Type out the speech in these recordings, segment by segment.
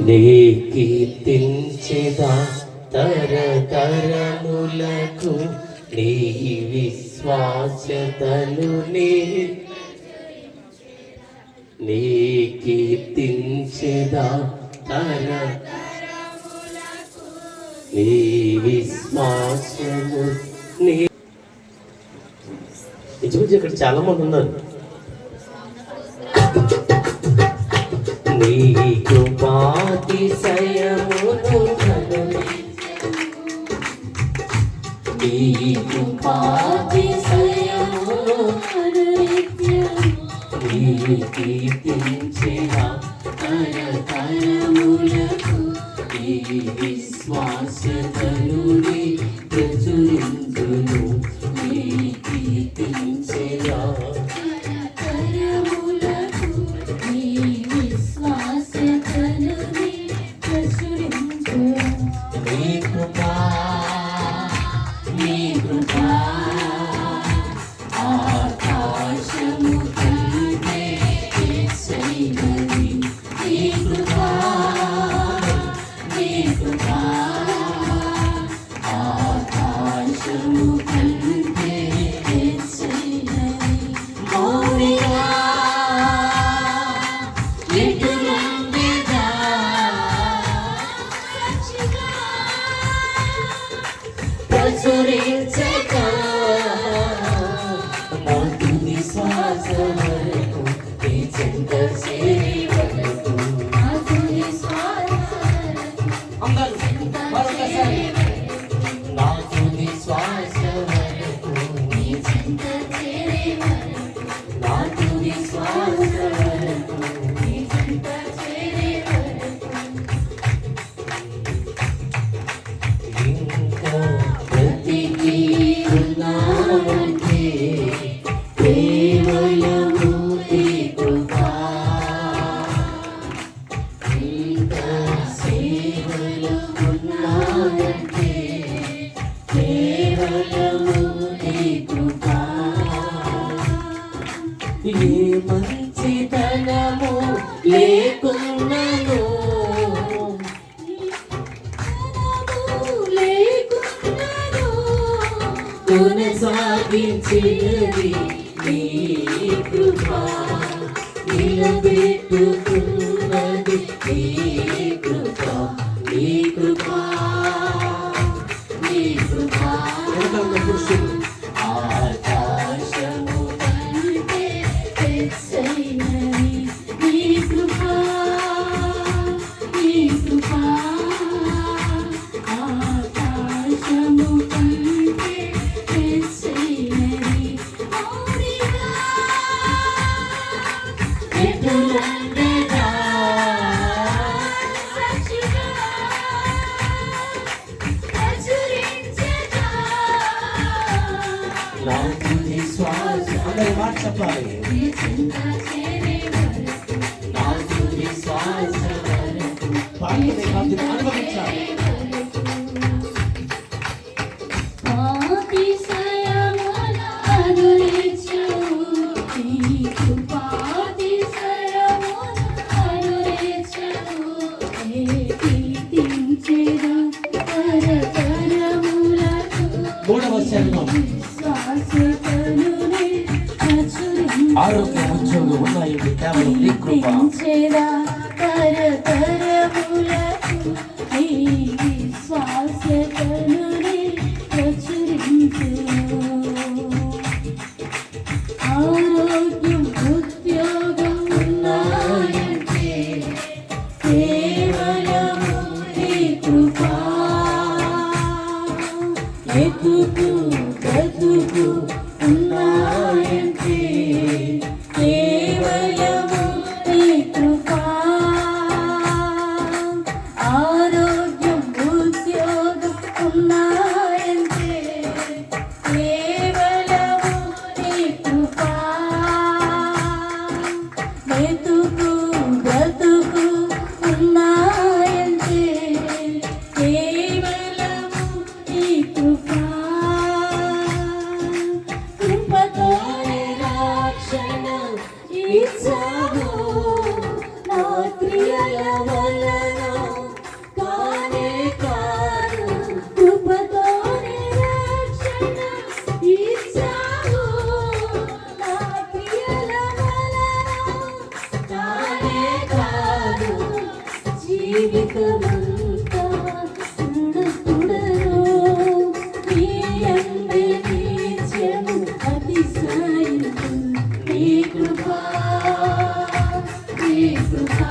నీ కీర్తించెదా తరతరములకు నీ విశ్వాసతను నీ నీ తర నీ విశ్వాసము నీ ఇక్కడ చాలా మంది ఉన్నారు నీ కృపాతిశయమును నీ కృపాతిశయమును నీ కీర్తించిన తరతరములకు నీ విశ్వాసతను నీ నీ కృపా ప్రచురించక నా తుది శ్వాస వరకు నీ చేరి మంచితనము లేకున్నను కొనసాగించినది నీ కృపా. నిలబెట్టుకున్నది నీ కృపా. నీ కృపా. ఆకాశము చెప్పాలి. అనుభవించాలి మూడవ చరణం. ఆరోగ్య ఉద్యోగం ఉన్నాయి కేవలం నీ కృప. ఎదుగు ఎదుగు ఉన్నాయంటే జీవితమంతా ఉండకూడదు నీ అందే నిత్యము అతిశయించు నీ కృపా నీ కృపా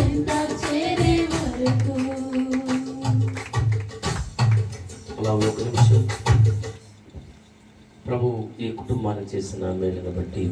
చేసిన మేలును బట్టి